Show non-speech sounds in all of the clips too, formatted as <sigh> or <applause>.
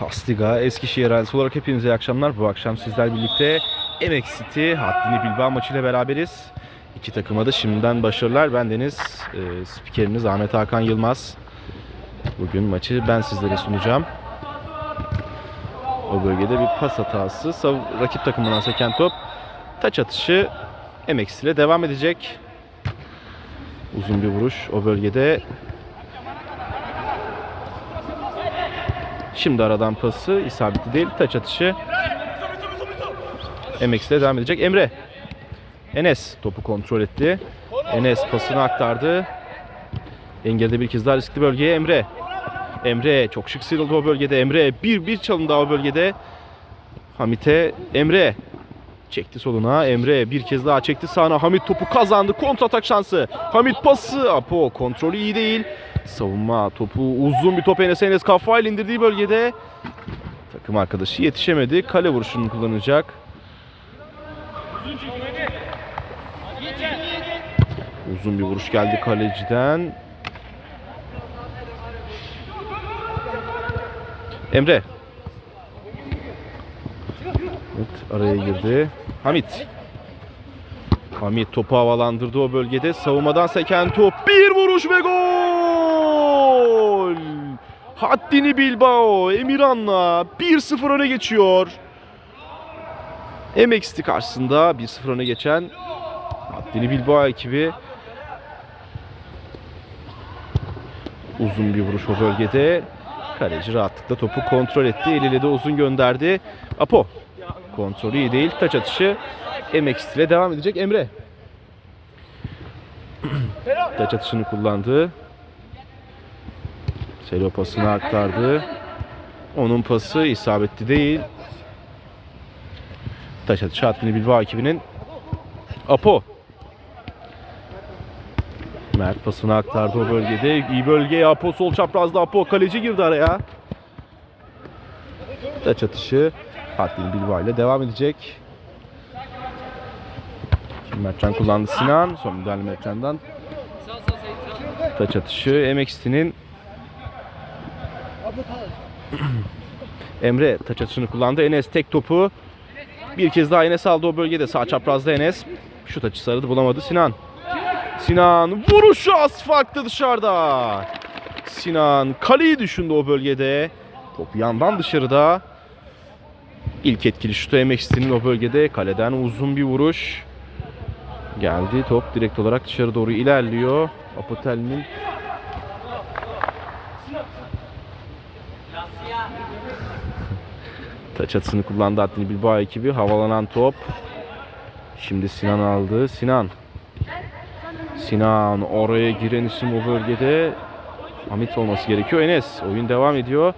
Pastiga, Eskişehir ailesi olarak hepinize iyi akşamlar. Bu akşam sizler birlikte Emek City, Haddini Bilbao maçıyla beraberiz. İki takıma da şimdiden başarılar. Ben Deniz, e, spikeriniz Ahmet Hakan Yılmaz. Bugün maçı ben sizlere sunacağım. O bölgede bir pas hatası. Sav- rakip takımından seken top. Taç atışı Emek City ile devam edecek. Uzun bir vuruş o bölgede. Şimdi aradan pası isabetli değil. Taç atışı. MX ile devam edecek. Emre. Enes topu kontrol etti. Enes pasını aktardı. Engel'de bir kez daha riskli bölgeye Emre. Emre çok şık sıyrıldı o bölgede. Emre bir bir çalındı o bölgede. Hamit'e Emre çekti soluna. Emre bir kez daha çekti sağına. Hamit topu kazandı. Kontratak şansı. Hamit pası. Apo kontrolü iyi değil. Savunma topu uzun bir top Enes Enes kafayla indirdiği bölgede takım arkadaşı yetişemedi. Kale vuruşunu kullanacak. Uzun bir vuruş geldi kaleciden. Emre. Evet, araya girdi. Hamit. Hamit topu havalandırdı o bölgede. Savunmadan seken top. Bir vuruş ve gol! Haddini Bilbao Emirhan'la 1-0 öne geçiyor. MXT karşısında 1-0 öne geçen Haddini Bilbao ekibi uzun bir vuruş o bölgede. Kaleci rahatlıkla topu kontrol etti. Eliyle de uzun gönderdi. Apo. Kontrolü iyi değil. Taç atışı MX ile devam edecek Emre. Taç atışını kullandı. Selo pasını aktardı. Onun pası isabetli değil. Taç atışı Haddini Bilbao ekibinin Apo. Mert pasını aktardı o bölgede. İyi bölgeye Apo sol çaprazda Apo. Kaleci girdi araya. Taç atışı Haddini Bilbao ile devam edecek. Şimdi Mertcan kullandı Sinan. Son müdahale Mertcan'dan. Taç atışı MXT'nin Emre taç atışını kullandı. Enes tek topu. Bir kez daha Enes aldı o bölgede. Sağ çaprazda Enes. Şu taçı sarıdı bulamadı Sinan. Sinan vuruşu asfaltta dışarıda. Sinan kaleyi düşündü o bölgede. Top yandan dışarıda. İlk etkili şutu MXT'nin o bölgede kaleden uzun bir vuruş. Geldi top direkt olarak dışarı doğru ilerliyor. Apotel'in <laughs> taç atısını kullandı Haddini Bilbao ekibi. Havalanan top. Şimdi Sinan aldı. Sinan. Sinan oraya giren isim o bölgede. Hamit olması gerekiyor. Enes oyun devam ediyor.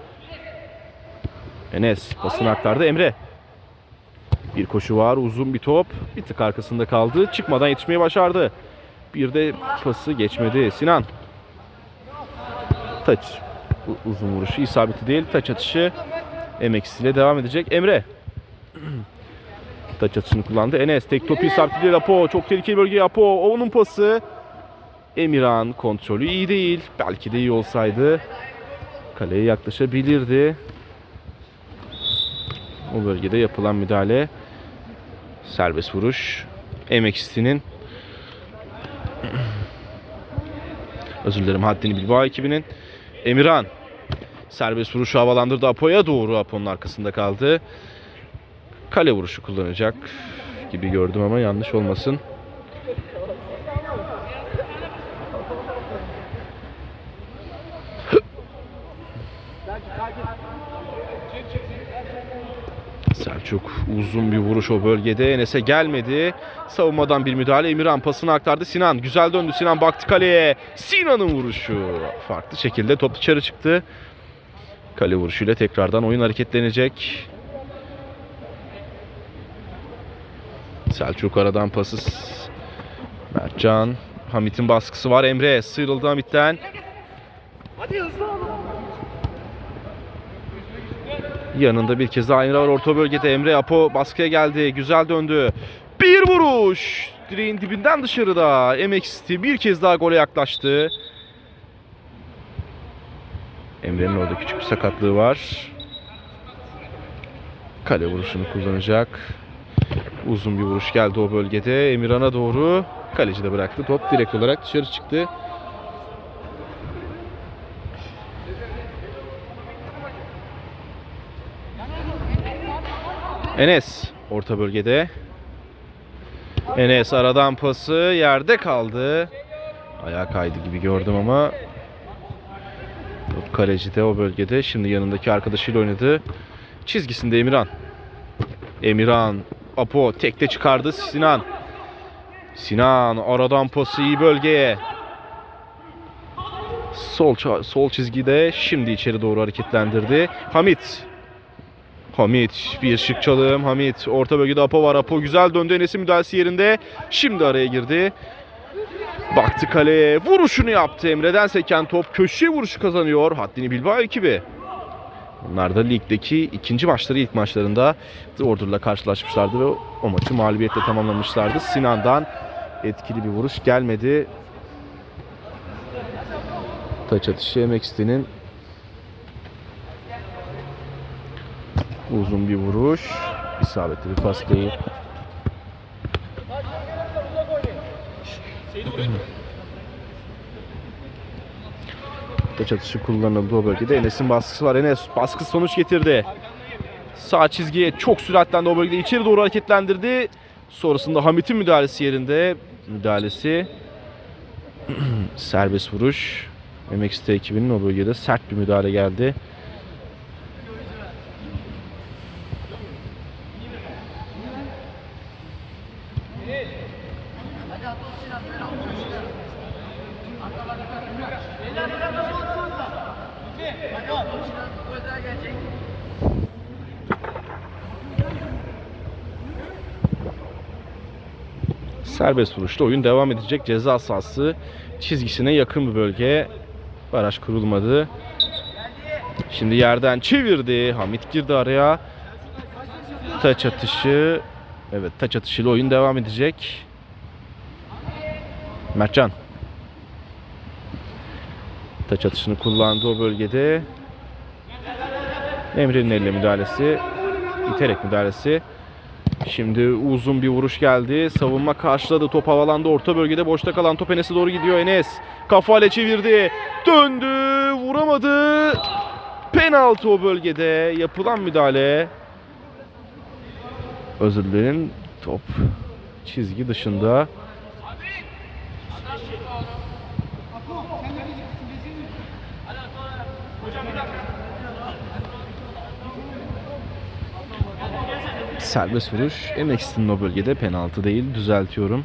Enes pasını aktardı. Emre. Bir koşu var. Uzun bir top. Bir tık arkasında kaldı. Çıkmadan yetişmeyi başardı. Bir de pası geçmedi. Sinan. Taç. Uzun vuruşu isabeti değil. Taç atışı MX devam edecek. Emre. <clears throat> Taç atışını kullandı. Enes tek topu isabetli. Apo çok tehlikeli bölgeye Apo. Onun pası. Emirhan kontrolü iyi değil. Belki de iyi olsaydı kaleye yaklaşabilirdi. O bölgede yapılan müdahale serbest vuruş. MXT'nin özür dilerim Haddini Bilbao ekibinin Emirhan serbest vuruşu havalandırdı Apo'ya doğru Apo'nun arkasında kaldı. Kale vuruşu kullanacak gibi gördüm ama yanlış olmasın. Selçuk uzun bir vuruş o bölgede. Enes'e gelmedi. Savunmadan bir müdahale. Emirhan pasını aktardı. Sinan güzel döndü. Sinan baktı kaleye. Sinan'ın vuruşu. Farklı şekilde top dışarı çıktı. Kale vuruşuyla tekrardan oyun hareketlenecek. Selçuk aradan pası. Mertcan. Hamit'in baskısı var. Emre sıyrıldı Hamit'ten. Yanında bir kez daha Emre var orta bölgede. Emre Apo baskıya geldi. Güzel döndü. Bir vuruş. Direğin dibinden dışarıda. MXT bir kez daha gole yaklaştı. Emre'nin orada küçük bir sakatlığı var. Kale vuruşunu kullanacak. Uzun bir vuruş geldi o bölgede. Emirhan'a doğru. Kaleci de bıraktı. Top direkt olarak dışarı çıktı. Enes orta bölgede. Enes aradan pası yerde kaldı. Ayağa kaydı gibi gördüm ama kaleci de o bölgede. Şimdi yanındaki arkadaşıyla oynadı. Çizgisinde Emirhan. Emirhan. Apo tekte çıkardı Sinan. Sinan aradan pası iyi bölgeye. Sol sol çizgide şimdi içeri doğru hareketlendirdi. Hamit. Hamit bir şık çalım. Hamit orta bölgede Apo var. Apo güzel döndü. Enes'in müdahalesi yerinde. Şimdi araya girdi. Baktı kaleye. Vuruşunu yaptı. Emre'den seken top köşeye vuruşu kazanıyor. Haddini Bilbao ekibi. Bunlar da ligdeki ikinci maçları ilk maçlarında Ordur'la karşılaşmışlardı ve o maçı mağlubiyetle tamamlamışlardı. Sinan'dan etkili bir vuruş gelmedi. Taç atışı MX'nin uzun bir vuruş. İsabetli bir pas değil. Taç atışı kullanıldı o bölgede. Enes'in baskısı var. Enes baskı sonuç getirdi. Sağ çizgiye çok süratlendi o bölgede. içeri doğru hareketlendirdi. Sonrasında Hamit'in müdahalesi yerinde. Müdahalesi. <clears throat> Serbest vuruş. MXT ekibinin o bölgede sert bir müdahale geldi. Serbest vuruşta oyun devam edecek. Ceza sahası çizgisine yakın bir bölge. Baraj kurulmadı. Şimdi yerden çevirdi. Hamit girdi araya. Taç atışı. Evet taç atışıyla oyun devam edecek. Mertcan. Taç atışını kullandı o bölgede. Emre'nin elle müdahalesi. İterek müdahalesi. Şimdi uzun bir vuruş geldi. Savunma karşıladı. Top havalandı. Orta bölgede boşta kalan top Enes'e doğru gidiyor. Enes kafayla çevirdi. Döndü. Vuramadı. Penaltı o bölgede. Yapılan müdahale. Özür dilerim. Top çizgi dışında. Serbest vuruş. MX'in o bölgede penaltı değil. Düzeltiyorum.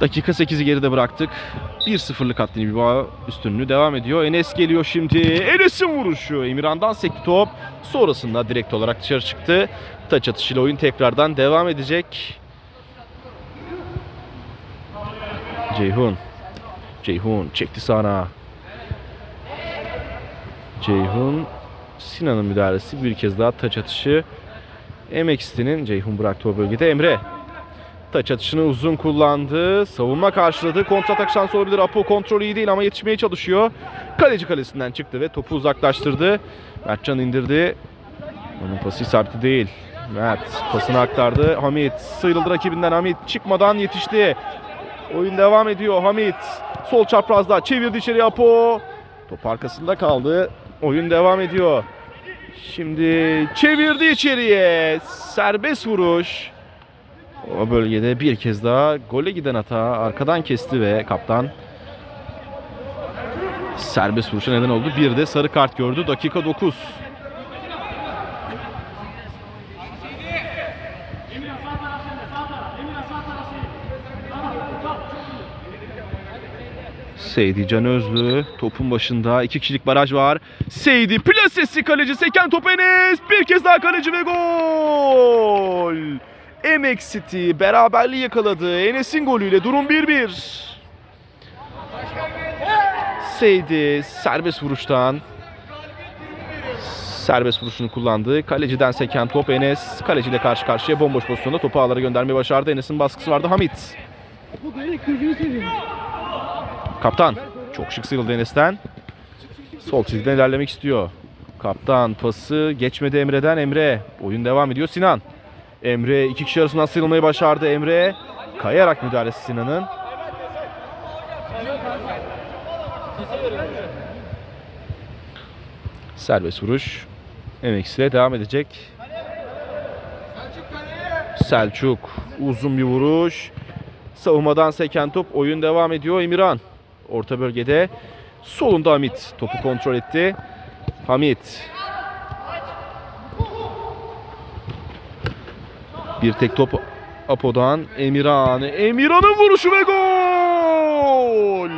Dakika 8'i geride bıraktık. 1-0'lık Haddini Bilbao üstünlüğü devam ediyor. Enes geliyor şimdi. Enes'in vuruşu. Emirhan'dan sekti top. Sonrasında direkt olarak dışarı çıktı. Taç atışıyla oyun tekrardan devam edecek. Ceyhun. Ceyhun çekti sağına. Ceyhun Sinan'ın müdahalesi bir kez daha taç atışı. MXT'nin Ceyhun bıraktı o bölgede. Emre taç atışını uzun kullandı. Savunma karşıladı. Kontratak şansı olabilir. Apo kontrolü iyi değil ama yetişmeye çalışıyor. Kaleci kalesinden çıktı ve topu uzaklaştırdı. Mertcan indirdi. Onun pası isabetli değil. Mert pasını aktardı. Hamit sıyrıldı rakibinden. Hamit çıkmadan yetişti. Oyun devam ediyor. Hamit sol çaprazda çevirdi içeri Apo. Top arkasında kaldı. Oyun devam ediyor. Şimdi çevirdi içeriye. Serbest vuruş. O bölgede bir kez daha gole giden hata arkadan kesti ve kaptan serbest vuruşa neden oldu. Bir de sarı kart gördü. Dakika 9. Seydi Can Özlü topun başında iki kişilik baraj var. Seydi plasesi kaleci seken top Enes bir kez daha kaleci ve gol. MX City beraberliği yakaladı. Enes'in golüyle durum 1-1. Seydi serbest vuruştan serbest vuruşunu kullandı. Kaleciden seken top Enes kaleciyle karşı karşıya bomboş pozisyonda topu ağlara göndermeyi başardı. Enes'in baskısı vardı Hamit. Bu direkt gözünü. Kaptan çok şık sıyrıldı Enes'ten. Sol çizgiden ilerlemek istiyor. Kaptan pası geçmedi Emre'den Emre. Oyun devam ediyor Sinan. Emre iki kişi arasından sıyrılmayı başardı. Emre kayarak müdahalesi Sinan'ın. Serbest vuruş. MX devam edecek. Selçuk uzun bir vuruş. Savunmadan seken top oyun devam ediyor Emirhan. Orta bölgede solunda Hamit topu kontrol etti. Hamit. Bir tek top Apo'dan Emirhan. Emirhan'ın vuruşu ve gol!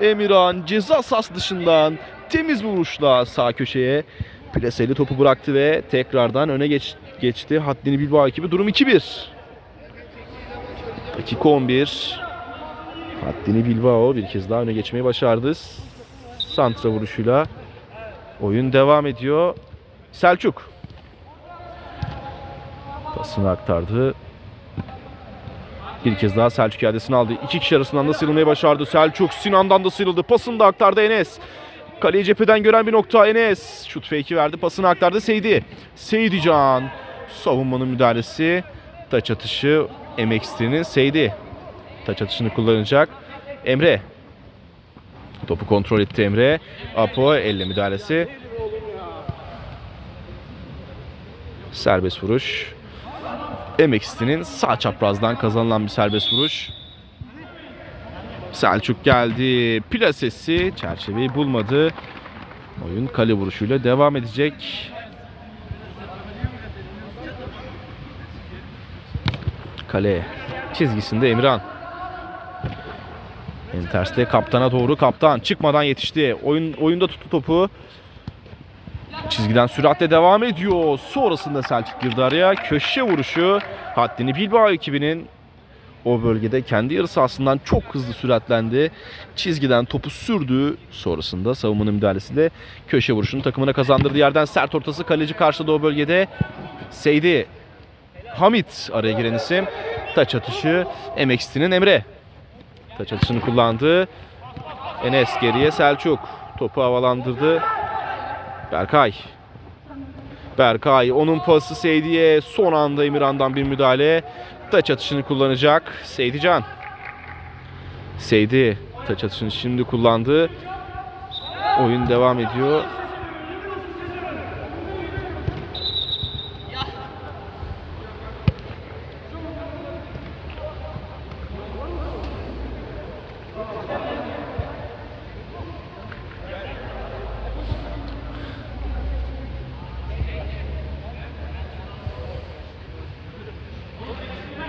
Emirhan ceza sahası dışından temiz vuruşla sağ köşeye plaseli topu bıraktı ve tekrardan öne geç, geçti. Haddini Bilbao ekibi durum 2-1. Dakika 11. Haddini Bilbao bir kez daha öne geçmeyi başardı. Santra vuruşuyla oyun devam ediyor. Selçuk. Pasını aktardı. Bir kez daha Selçuk iadesini aldı. İki kişi arasından da sıyrılmayı başardı. Selçuk Sinan'dan da sıyrıldı. Pasını da aktardı Enes. Kaleyi cepheden gören bir nokta Enes. Şut fake'i verdi. Pasını aktardı Seydi. Seydi Can. Savunmanın müdahalesi. Taç atışı MXT'nin Seydi. Taç atışını kullanacak. Emre. Topu kontrol etti Emre. Apo elle müdahalesi. Serbest vuruş. MXT'nin sağ çaprazdan kazanılan bir serbest vuruş. Selçuk geldi. Plasesi çerçeveyi bulmadı. Oyun kale vuruşuyla devam edecek. Kale çizgisinde Emirhan. Terste kaptana doğru kaptan çıkmadan yetişti. Oyun oyunda tuttu topu. Çizgiden süratle devam ediyor. Sonrasında Selçuk girdi. Köşe vuruşu Haddini Bilbao ekibinin o bölgede kendi yarı sahasından çok hızlı süratlendi. Çizgiden topu sürdü. Sonrasında savunmanın müdahalesiyle köşe vuruşunu takımına kazandırdı. Yerden sert ortası kaleci karşıladı o bölgede. Seydi Hamit araya giren isim. Taç atışı MXT'nin Emre. Taç atışını kullandı. Enes geriye Selçuk. Topu havalandırdı. Berkay. Berkay onun pası Seydi'ye son anda Emirhan'dan bir müdahale. Taç atışını kullanacak Seydi Can. Seydi taç atışını şimdi kullandı. Oyun devam ediyor.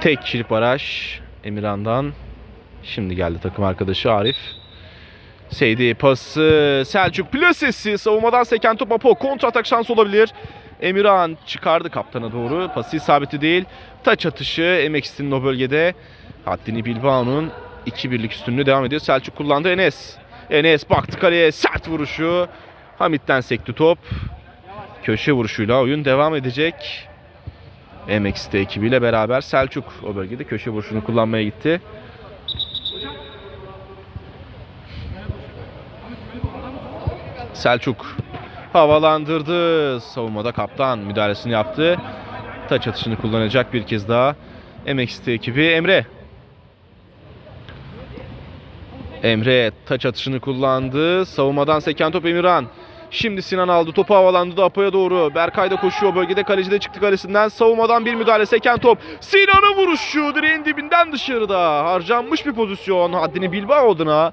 Tek kişilik baraj Emirhan'dan. Şimdi geldi takım arkadaşı Arif. Seydi pası Selçuk plasesi savunmadan seken top Apo kontra atak şansı olabilir. Emirhan çıkardı kaptana doğru. Pası isabeti değil. Taç atışı MX'nin o bölgede. Haddini Bilbao'nun 2-1'lik üstünlüğü devam ediyor. Selçuk kullandı Enes. Enes baktı kaleye sert vuruşu. Hamit'ten sekti top. Köşe vuruşuyla oyun devam edecek. MXT ekibiyle beraber Selçuk o bölgede köşe vuruşunu kullanmaya gitti. Selçuk havalandırdı. Savunmada kaptan müdahalesini yaptı. Taç atışını kullanacak bir kez daha. MXT ekibi Emre. Emre taç atışını kullandı. Savunmadan seken top Emirhan. Şimdi Sinan aldı. Topu havalandırdı Apo'ya doğru. Berkay da koşuyor bölgede. Kaleci de çıktı kalesinden. Savunmadan bir müdahale. Seken top. Sinan'ın vuruşu. Direğin dibinden dışarıda. Harcanmış bir pozisyon. Haddini Bilbao adına.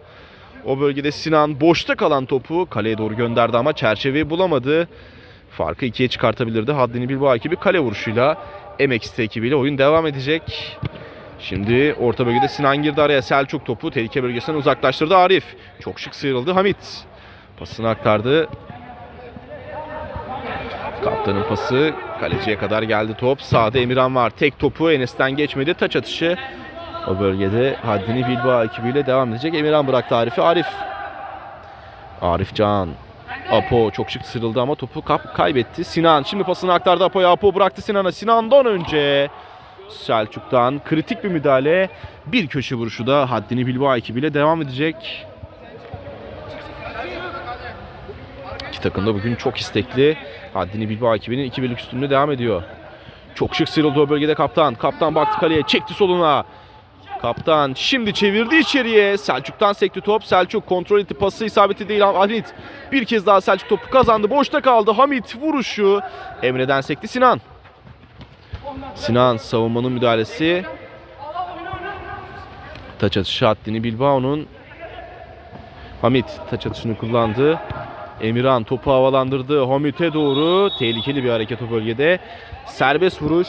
O bölgede Sinan boşta kalan topu kaleye doğru gönderdi ama çerçeveyi bulamadı. Farkı ikiye çıkartabilirdi. Haddini Bilbao ekibi kale vuruşuyla MXT ekibiyle oyun devam edecek. Şimdi orta bölgede Sinan girdi araya. Selçuk topu tehlike bölgesinden uzaklaştırdı Arif. Çok şık sıyrıldı Hamit. Pasını aktardı. Kaptanın pası kaleciye kadar geldi top. Sağda Emirhan var. Tek topu Enes'ten geçmedi. Taç atışı o bölgede Haddini Bilbao ekibiyle devam edecek. Emirhan bıraktı Arif'i. Arif. Arif Can. Apo çok şık sıyrıldı ama topu kap kaybetti. Sinan şimdi pasını aktardı Apo'ya. Apo bıraktı Sinan'a. Sinan'dan önce Selçuk'tan kritik bir müdahale. Bir köşe vuruşu da Haddini Bilbao ekibiyle devam edecek. İki takım da bugün çok istekli. Haddini Bilbao ekibinin 2-1'lik üstünlüğü devam ediyor. Çok şık sıyrıldı o bölgede kaptan. Kaptan baktı kaleye çekti soluna. Kaptan şimdi çevirdi içeriye. Selçuk'tan sekti top. Selçuk kontrol etti. Pası isabeti değil. Hamit bir kez daha Selçuk topu kazandı. Boşta kaldı. Hamit vuruşu. Emre'den sekti Sinan. Sinan savunmanın müdahalesi. Taç atışı Haddini Bilbao'nun Hamit taç atışını kullandı. Emirhan topu havalandırdı. Hamit'e doğru tehlikeli bir hareket o bölgede. Serbest vuruş.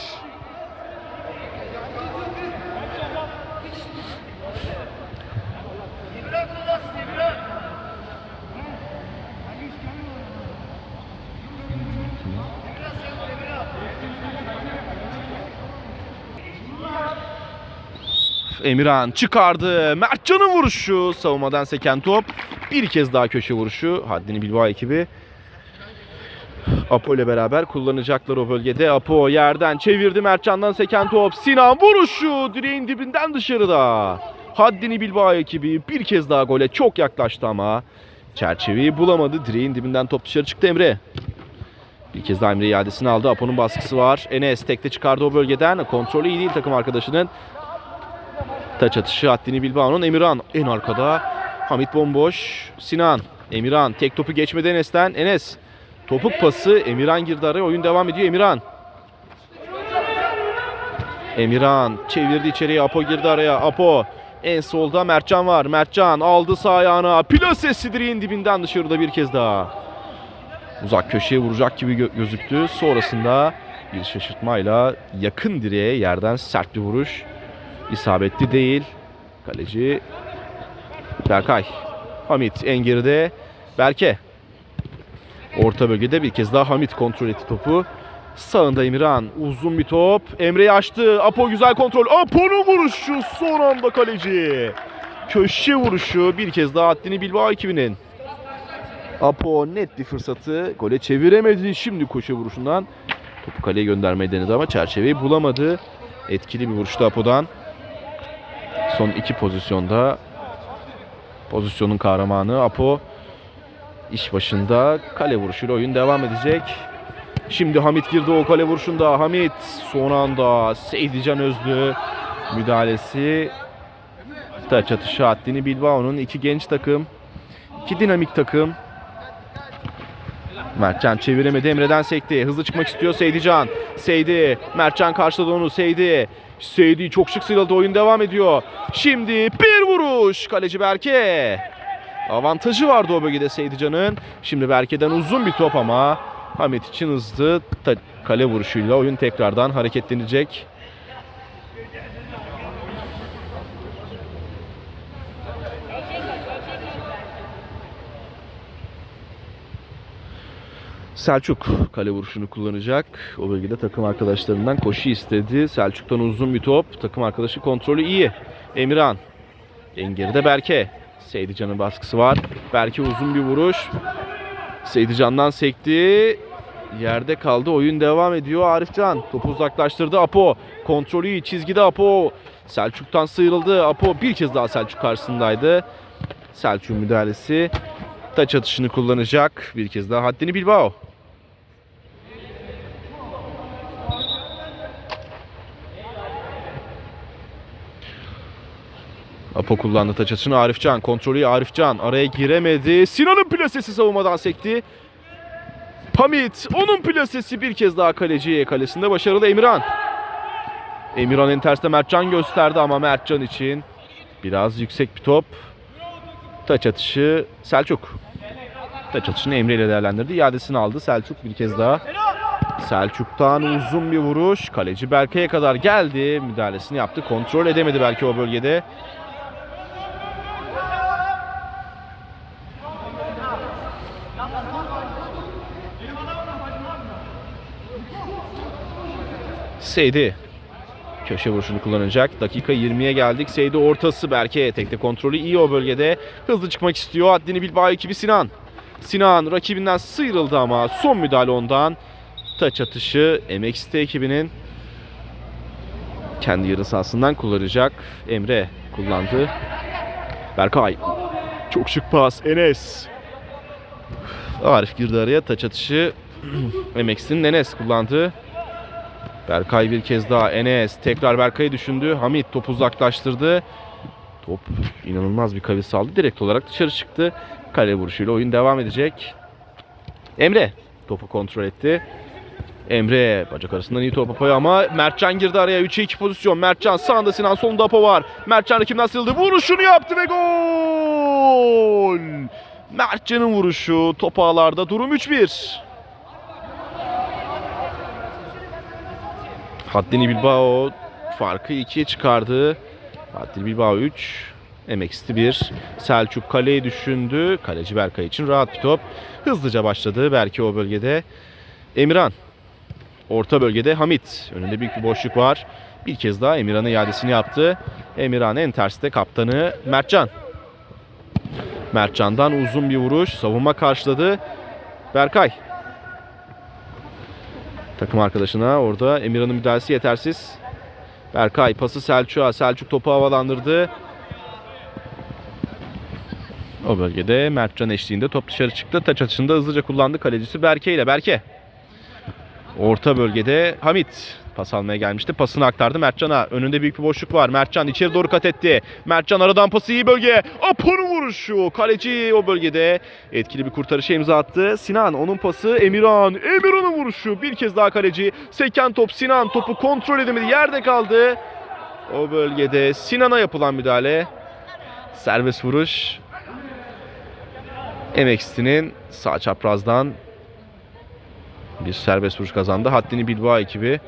Emirhan çıkardı. Mertcan'ın vuruşu. Savunmadan seken top. Bir kez daha köşe vuruşu. Haddini Bilbao ekibi. Apo ile beraber kullanacaklar o bölgede. Apo yerden çevirdi Mertcan'dan seken top. Sinan vuruşu direğin dibinden dışarıda. Haddini Bilbao ekibi bir kez daha gole çok yaklaştı ama çerçeveyi bulamadı. Direğin dibinden top dışarı çıktı Emre. Bir kez daha Emre iadesini aldı. Apo'nun baskısı var. Enes tekte çıkardı o bölgeden. Kontrolü iyi değil takım arkadaşının. Taç atışı Haddini Bilbao'nun Emirhan en arkada. Hamit bomboş. Sinan. Emirhan tek topu geçmedi Enes'ten. Enes. Topuk pası. Emirhan girdi araya. Oyun devam ediyor Emirhan. Emirhan çevirdi içeriye. Apo girdi araya. Apo. En solda Mertcan var. Mertcan aldı sağ ayağına. Plasesi direğin dibinden dışarıda bir kez daha. Uzak köşeye vuracak gibi gö- gözüktü. Sonrasında bir şaşırtmayla yakın direğe yerden sert bir vuruş. İsabetli değil. Kaleci Berkay. Hamit en geride. Berke. Orta bölgede bir kez daha Hamit kontrol etti topu. Sağında Emirhan. Uzun bir top. Emre'yi açtı. Apo güzel kontrol. Apo'nun vuruşu son anda kaleci. Köşe vuruşu bir kez daha Haddini Bilbao ekibinin. Apo net bir fırsatı gole çeviremedi. Şimdi koşu vuruşundan topu kaleye göndermeyi denedi ama çerçeveyi bulamadı. Etkili bir vuruştu Apo'dan. Son iki pozisyonda pozisyonun kahramanı Apo iş başında kale vuruşuyla oyun devam edecek. Şimdi Hamit girdi o kale vuruşunda. Hamit son anda Seydican Özlü müdahalesi taç atışı Haddini Bilbao'nun iki genç takım, iki dinamik takım. Mertcan çeviremedi Emre'den sekti. Hızlı çıkmak istiyor Seydican. Seydi. Mertcan karşıladı onu Seydi. Seydi çok şık sıyrıldı. Oyun devam ediyor. Şimdi bir vuruş. Kaleci Berke. Avantajı vardı o bölgede Seydican'ın. Şimdi Berke'den uzun bir top ama Hamit için hızlı kale vuruşuyla oyun tekrardan hareketlenecek. Selçuk kale vuruşunu kullanacak. O bölgede takım arkadaşlarından koşu istedi. Selçuk'tan uzun bir top. Takım arkadaşı kontrolü iyi. Emirhan. En geride Berke. Seydican'ın baskısı var. Berke uzun bir vuruş. Seydican'dan sekti. Yerde kaldı. Oyun devam ediyor. Arifcan topu uzaklaştırdı. Apo kontrolü iyi. Çizgide Apo. Selçuk'tan sıyrıldı. Apo bir kez daha Selçuk karşısındaydı. Selçuk'un müdahalesi. Taç atışını kullanacak. Bir kez daha Haddini Bilbao. Apo kullandı taç atışını Arifcan. Kontrolü Arifcan. Araya giremedi. Sinan'ın plasesi savunmadan sekti. Hamit. Onun plasesi bir kez daha kaleci kalesinde başarılı Emirhan. Emirhan en terste Mertcan gösterdi ama Mertcan için biraz yüksek bir top. Taç atışı Selçuk. Taç atışını Emre ile değerlendirdi. İadesini aldı Selçuk bir kez daha. Selçuk'tan uzun bir vuruş. Kaleci Berke'ye kadar geldi. Müdahalesini yaptı. Kontrol edemedi belki o bölgede. Seydi. Köşe vuruşunu kullanacak. Dakika 20'ye geldik. Seydi ortası Berke. Tekte kontrolü iyi o bölgede. Hızlı çıkmak istiyor. Haddini Bilbao ekibi Sinan. Sinan rakibinden sıyrıldı ama son müdahale ondan. Taç atışı MXT ekibinin kendi yarı sahasından kullanacak. Emre kullandı. Berkay. Çok şık pas. Enes. Arif girdi araya. Taç atışı <clears throat> MX'in Enes kullandı. Berkay bir kez daha Enes tekrar Berkay'ı düşündü. Hamit topu uzaklaştırdı. Top inanılmaz bir kavis aldı. Direkt olarak dışarı çıktı. Kale vuruşuyla oyun devam edecek. Emre topu kontrol etti. Emre bacak arasından iyi top yapıyor ama Mertcan girdi araya 3'e 2 pozisyon. Mertcan sağında Sinan solunda Apo var. Mertcan rakibden sıyrıldı. Vuruşunu yaptı ve gol! Mertcan'ın vuruşu top ağlarda durum 3-1. Haddini Bilbao farkı 2'ye çıkardı. Haddini Bilbao 3. MX'ti 1. Selçuk kaleyi düşündü. Kaleci Berkay için rahat bir top. Hızlıca başladı Berke o bölgede. Emirhan. Orta bölgede Hamit. Önünde büyük bir boşluk var. Bir kez daha Emirhan'ın iadesini yaptı. Emirhan en terste kaptanı Mertcan. Mertcan'dan uzun bir vuruş. Savunma karşıladı. Berkay. Takım arkadaşına orada Emirhan'ın müdahalesi yetersiz. Berkay pası Selçuk'a. Selçuk topu havalandırdı. O bölgede Mertcan eşliğinde top dışarı çıktı. Taç atışında hızlıca kullandı kalecisi Berke ile. Berke. Orta bölgede Hamit pas almaya gelmişti. Pasını aktardı Mertcan'a. Önünde büyük bir boşluk var. Mertcan içeri doğru kat etti. Mertcan aradan pası iyi bölgeye. Apo'nun vuruşu. Kaleci o bölgede etkili bir kurtarışa imza attı. Sinan onun pası Emirhan. Emirhan'ın vuruşu. Bir kez daha kaleci. Seken top Sinan topu kontrol edemedi. Yerde kaldı. O bölgede Sinan'a yapılan müdahale. Serbest vuruş. MX'nin sağ çaprazdan bir serbest vuruş kazandı. Haddini Bilbao ekibi.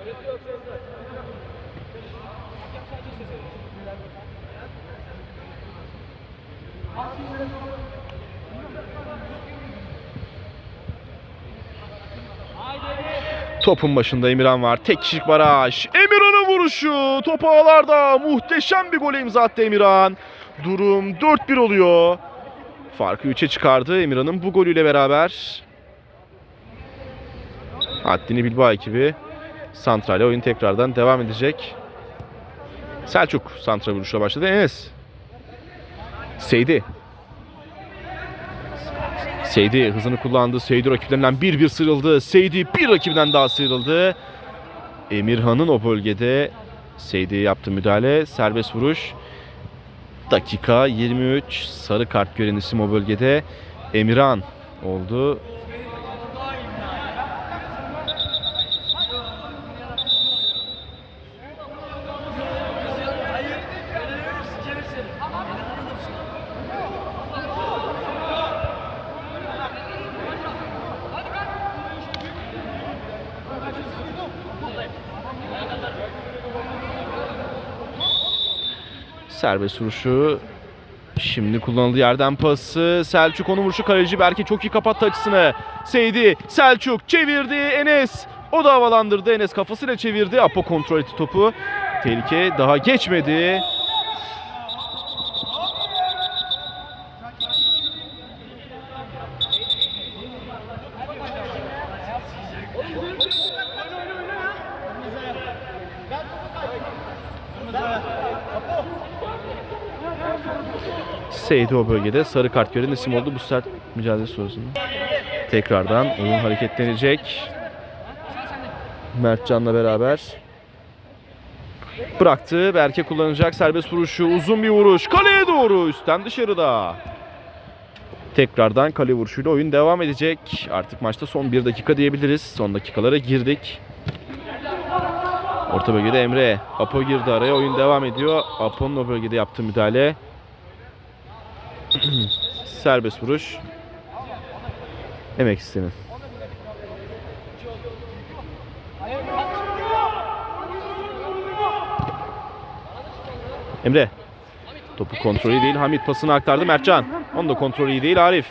Topun başında Emirhan var. Tek kişilik baraj. Emirhan'ın vuruşu. Top ağlarda. Muhteşem bir gole imza attı Emirhan. Durum 4-1 oluyor. Farkı 3'e çıkardı Emirhan'ın bu golüyle beraber. Haddini Bilbao ekibi Santral'e oyun tekrardan devam edecek. Selçuk santra vuruşla başladı. Enes. Seydi. Seydi hızını kullandı. Seydi rakiplerinden bir bir sıyrıldı. Seydi bir rakibinden daha sıyrıldı. Emirhan'ın o bölgede Seydi'ye yaptığı müdahale. Serbest vuruş. Dakika 23. Sarı kart gören isim o bölgede. Emirhan oldu. Serbest vuruşu. Şimdi kullanıldığı yerden pası. Selçuk onun vuruşu kaleci Berke çok iyi kapattı açısını. Seydi. Selçuk çevirdi. Enes. O da havalandırdı. Enes kafasıyla çevirdi. Apo kontrol etti topu. Tehlike daha geçmedi. Seydi o bölgede sarı kart gören isim oldu bu sert mücadele sonrasında. Tekrardan oyun hareketlenecek. Mertcan'la beraber. Bıraktı. Berke kullanacak serbest vuruşu. Uzun bir vuruş. Kaleye doğru. Üstten dışarıda. Tekrardan kale vuruşuyla oyun devam edecek. Artık maçta son bir dakika diyebiliriz. Son dakikalara girdik. Orta bölgede Emre. Apo girdi araya. Oyun devam ediyor. Apo'nun o bölgede yaptığı müdahale. <clears throat> Serbest vuruş. Emek istenin. Emre. Topu kontrolü değil. Hamit pasını aktardı Mertcan. Onun da kontrolü iyi değil Arif.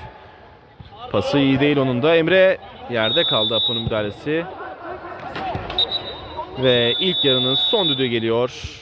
Pası iyi değil onun da. Emre yerde kaldı Apo'nun müdahalesi. Ve ilk yarının son düdüğü geliyor.